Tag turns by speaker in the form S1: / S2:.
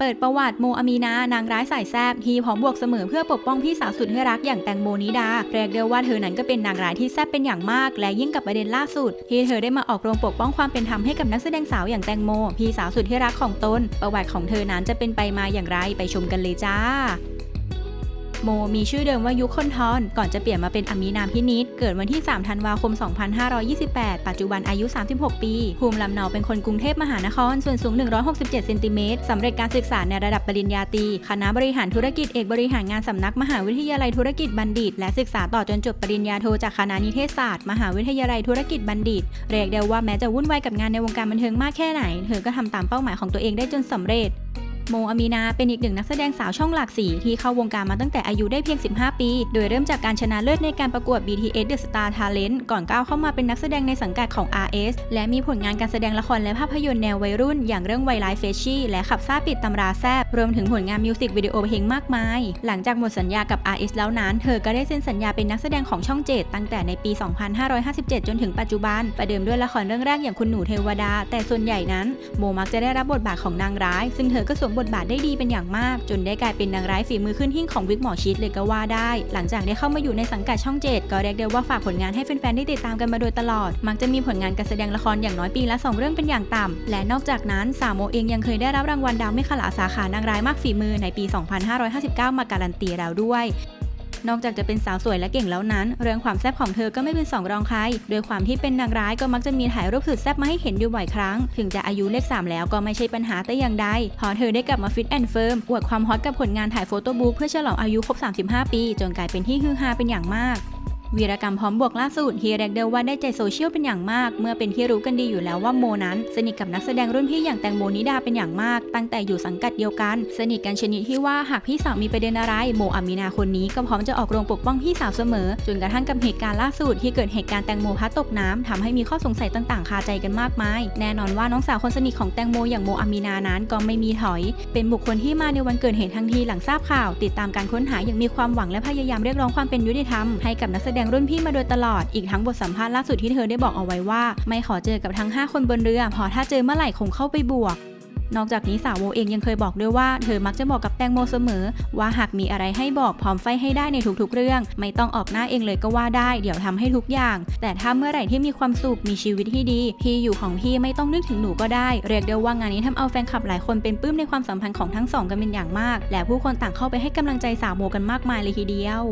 S1: เปิดประวัติโมอามีนานางร้ายสายแซบที่พร้อมบวกเสมอเพื่อปกป้องพี่สาวสุดที่รักอย่างแตงโมนิดาเรียกเด้ว่าเธอนั้นก็เป็นนางร้ายที่แซบเป็นอย่างมาก และยิ่งกับประเด็นล่าสุด ที่เธอได้มาออกโรงปกป้องความเป็นธรรมให้กับนักแสดงสาวอย่างแตงโม พี่สาวสุดที่รักของตน ประวัติของเธอนั้นจะเป็นไปมาอย่างไรไปชมกันเลยจ้า โมมีชื่อเดิมว่ายุคนทอน ก่อนจะเปลี่ยนมาเป็นอมีนามพินิษเกิดวันที่ 3 ธันวาคม 2528 ปัจจุบันอายุ 36 ปี ภูมิลำเนาเป็นคนกรุงเทพมหานคร ส่วนสูง 167 เซนติเมตรสำเร็จการศึกษาในระดับปริญญาตรี คณะบริหารธุรกิจเอกบริหารงานสำนักมหาวิทยาลัยธุรกิจบัณฑิต และศึกษาต่อจนจบปริญญาโทจากคณะนิเทศศาสตร์ มหาวิทยาลัยธุรกิจบัณฑิต เรียกได้ว่าแม้จะวุ่นวายกับงานในวงการบันเทิงมากแค่ไหน เธอก็ทำตามเป้าหมายของตัวเองได้จนสำเร็จ โมอามีนาเป็นอีกหนึ่งนักแสดงสาวช่องหลากสีที่เข้าวงการมาตั้งแต่อายุได้เพียง 15 ปี โดยเริ่มจากการชนะเลิศในการประกวด BTS The Star Talent ก่อนก้าวเข้ามาเป็นนักแสดงในสังกัดของ RS และมีผลงานการแสดงละครและภาพยนตร์แนววัยรุ่น อย่างเรื่องไวไลฟ์เฟชชี่และขับซาปิดตำราแซบรวมถึงผลงานมิวสิกวิดีโอเพลงมากมาย หลังจากหมดสัญญากับ RS แล้วนั้น เธอก็ได้เซ็นสัญญาเป็นนักแสดงของช่อง 7 ตั้งแต่ในปี 2557 จนถึงปัจจุบัน ประเดิมด้วยละครเรื่องแรกอย่างคุณหนูเทวดา แต่ส่วนใหญ่นั้นโมมักจะได้รับบทบาทของนางร้าย ซึ่งเธอก็สวมบทบาทได้ดีเป็นอย่างมาก จนได้กลายเป็นนางร้ายฝีมือขึ้นหิ้งของวิกหมอชิดเลยก็ว่าได้ หลังจากได้เข้ามาอยู่ในสังกัดช่อง7ก็เรียกได้ว่าฝากผลงานให้แฟนๆได้ติดตามกันมาโดยตลอด มักจะมีผลงานการแสดงละครอย่างน้อยปีละสองเรื่องเป็นอย่างต่ำและนอกจากนั้นสาวโมเองยังเคยได้รับรางวัลดาวไม่ขลาสาขานางร้ายมากฝีมือในปี 2559 มาการันตีแล้วด้วย นอกจากจะเป็นสาวสวยและเก่งแล้วนั้น เรื่องความแซ่บของเธอก็ไม่เป็นสองรองใครโดยความที่เป็นนางร้ายก็มักจะมีถ่ายรูปสุดแซ่บมาให้เห็นอยู่บ่อยครั้ง ถึงจะอายุเลข 3 แล้วก็ไม่ใช่ปัญหาแต่อย่างใดพอเธอได้กลับมาฟิตแอนด์เฟิร์มอวดความฮอตกับผลงานถ่ายโฟโต้บุ๊กเพื่อฉลองอายุครบ 35 ปี จนกลายเป็นที่ฮือฮาเป็นอย่างมาก วีรกรรมพร้อมบวกล่าสุดเฮีเรียกเดว่าได้ใจโซเชียลเป็นอย่างมาก เมื่อเป็นที่รู้กันดีอยู่แล้วว่าโมนั้น สนิทกับนักแสดงรุ่นพี่อย่างแตงโมนิดาเป็นอย่างมาก ตั้งแต่อยู่สังกัดเดียวกัน สนิทกันชนิดที่ว่าหากพี่สาวมีประเด็นอะไร โมอามีนาคนนี้ก็พร้อมจะออกโรงปกป้องพี่สาวเสมอ จนกระทั่งกับเหตุการณ์ล่าสุดที่เกิดเหตุการณ์แตงโมพัดตกน้ำทำให้มีข้อสงสัยต่างๆคาใจกันมากมาย แน่นอนว่าน้องสาวคนสนิทของแตงโมอย่างโมอามีนานั้นก็ไม่มีถอย เป็นบุคคลที่มาในวันเกิดเหตุทันทีหลังทราบข่าว ติดตามการค้นหาอย่างมีความหวังและพยายามเรียกร้องความเป็นยุติธรรมให้กับนักแสดงรุ่นพี่มาโดยตลอด อีกทั้งบทสัมภาษณ์ล่าสุดที่เธอได้บอกเอาไว้ว่า ไม่ขอเจอกับทั้ง 5 คนบนเรือเพอถ้าเจอเมื่อไหร่คงเข้าไปบวก นอกจากนี้สาวโมเองยังเคยบอกด้วยว่าเธอมักจะบอกกับแตงโมเสมอ ว่าหากมีอะไรให้บอกพร้อมไฟให้ได้ในทุกๆเรื่อง ไม่ต้องออกหน้าเองเลยก็ว่าได้ เดี๋ยวทำให้ทุกอย่าง แต่ถ้าเมื่อไหร่ที่มีความสุขมีชีวิตที่ดี พี่อยู่ของพี่ไม่ต้องนึกถึงหนูก็ได้เรียกได้ว่างานนี้ทำเอาแฟนคลับหลายคนเป็นปลื้มในความสัมพันธ์ของทั้งสองกันเป็นอย่างมาก และผู้คนต่างเข้าไปให้กำลังใจสาวโมกันมากมายเลยทีเดียว